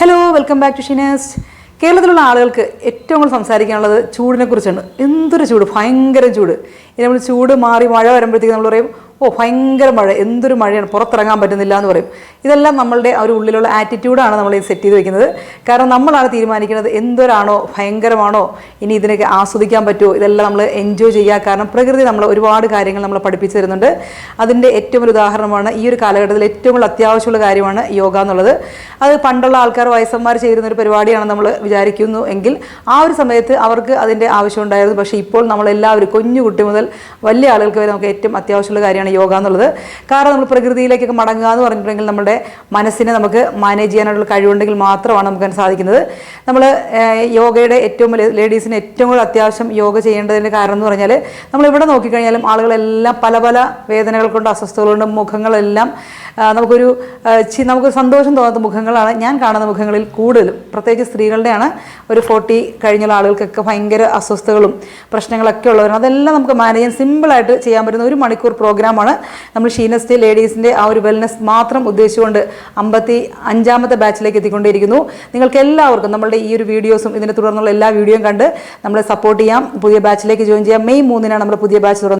Hello welcome back to ഷിനേസ് കേരളത്തിലുള്ള ആളുകൾക്ക് ഏറ്റവും കൂടുതൽ സംസാരിക്കാനുള്ളത് ചൂടിനെ കുറിച്ചാണ് എന്തൊരു ചൂട്? ഭയങ്കര ചൂട്. ഇനി നമ്മൾ ചൂട് മാറി മഴ വരുമ്പോഴത്തേക്ക് നമ്മൾ പറയും ഓ ഭയങ്കര മഴ. എന്തൊരു മഴയാണ്. പുറത്തിറങ്ങാൻ പറ്റുന്നില്ല എന്ന് പറയും. ഇതെല്ലാം നമ്മളുടെ ഒരു ഉള്ളിലുള്ള ആറ്റിറ്റ്യൂഡാണ് നമ്മൾ സെറ്റ് ചെയ്ത് വെക്കുന്നത്. കാരണം നമ്മളാണ് തീരുമാനിക്കുന്നത് എന്തൊരാണോ ഭയങ്കരമാണോ ഇനി ഇതിനൊക്കെ ആസ്വദിക്കാൻ പറ്റുമോ ഇതെല്ലാം നമ്മൾ എൻജോയ് ചെയ്യുക. കാരണം പ്രകൃതി നമ്മൾ ഒരുപാട് കാര്യങ്ങൾ നമ്മൾ പഠിപ്പിച്ചു തരുന്നുണ്ട്. അതിന്റെ ഏറ്റവും ഒരു ഉദാഹരണമാണ് ഈ ഒരു കാലഘട്ടത്തിൽ ഏറ്റവും കൂടുതൽ അത്യാവശ്യമുള്ള കാര്യമാണ് യോഗ എന്നുള്ളത്. അത് പണ്ടുള്ള ആൾക്കാർ വയസ്സന്മാർ ചെയ്യുന്ന ഒരു പരിപാടിയാണ് നമ്മൾ വിചാരിക്കുന്നു എങ്കിൽ ആ ഒരു സമയത്ത് അവർക്ക് അതിന്റെ ആവശ്യം ഉണ്ടായിരുന്നു. പക്ഷേ ഇപ്പോൾ നമ്മളെല്ലാവരും കുഞ്ഞു കുട്ടി മുതൽ വലിയ ആളുകൾക്ക് വരെ നമുക്ക് ഏറ്റവും അത്യാവശ്യമുള്ള കാര്യമാണ് യോഗ എന്നുള്ളത്. കാരണം നമ്മൾ പ്രകൃതിയിലേക്കൊക്കെ മടങ്ങുക എന്ന് പറഞ്ഞിട്ടുണ്ടെങ്കിൽ നമ്മുടെ മനസ്സിനെ നമുക്ക് മാനേജ് ചെയ്യാനുള്ള കഴിവുണ്ടെങ്കിൽ മാത്രമാണ് നമുക്ക് സാധിക്കുന്നത്. നമ്മൾ യോഗയുടെ ഏറ്റവും ലേഡീസിന് ഏറ്റവും കൂടുതൽ അത്യാവശ്യം യോഗ ചെയ്യേണ്ടതിന്റെ കാരണം എന്ന് പറഞ്ഞാൽ നമ്മൾ ഇവിടെ നോക്കിക്കഴിഞ്ഞാലും ആളുകളെല്ലാം പല പല വേദനകൾ കൊണ്ട് അസ്വസ്ഥതകൾ കൊണ്ട് മുഖങ്ങളെല്ലാം നമുക്കൊരു നമുക്ക് സന്തോഷം തോന്നാത്ത മുഖങ്ങളാണ് ഞാൻ കാണുന്ന മുഖങ്ങളിൽ കൂടുതലും. പ്രത്യേകിച്ച് സ്ത്രീകളുടെയാണ് ഒരു ഫോർട്ടി കഴിഞ്ഞുള്ള ആളുകൾക്കൊക്കെ ഭയങ്കര അസ്വസ്ഥകളും പ്രശ്നങ്ങളൊക്കെ ഉള്ളവരാണ്. അതെല്ലാം നമുക്ക് മാനേജ് ചെയ്യാൻ സിമ്പിളായിട്ട് ചെയ്യാൻ പറ്റുന്ന ഒരു മണിക്കൂർ പ്രോഗ്രാമാണ് നമ്മൾ ഷീനസ്റ്റ് ലേഡീസിന്റെ ആ ഒരു വെൽനെസ് മാത്രം ഉദ്ദേശിച്ചുകൊണ്ട് അമ്പത്തി അഞ്ചാമത്തെ ബാച്ചിലേക്ക് എത്തിക്കൊണ്ടിരിക്കുന്നു. നിങ്ങൾക്ക് എല്ലാവർക്കും നമ്മളുടെ ഈ ഒരു വീഡിയോസും ഇതിനെ തുടർന്നുള്ള എല്ലാ വീഡിയോയും കണ്ട് നമ്മളെ സപ്പോർട്ട് ചെയ്യാം. പുതിയ ബാച്ചിലേക്ക് ജോയിൻ ചെയ്യാം. മെയ് മൂന്നിനാണ് നമ്മുടെ പുതിയ ബാച്ച് തുറന്നത്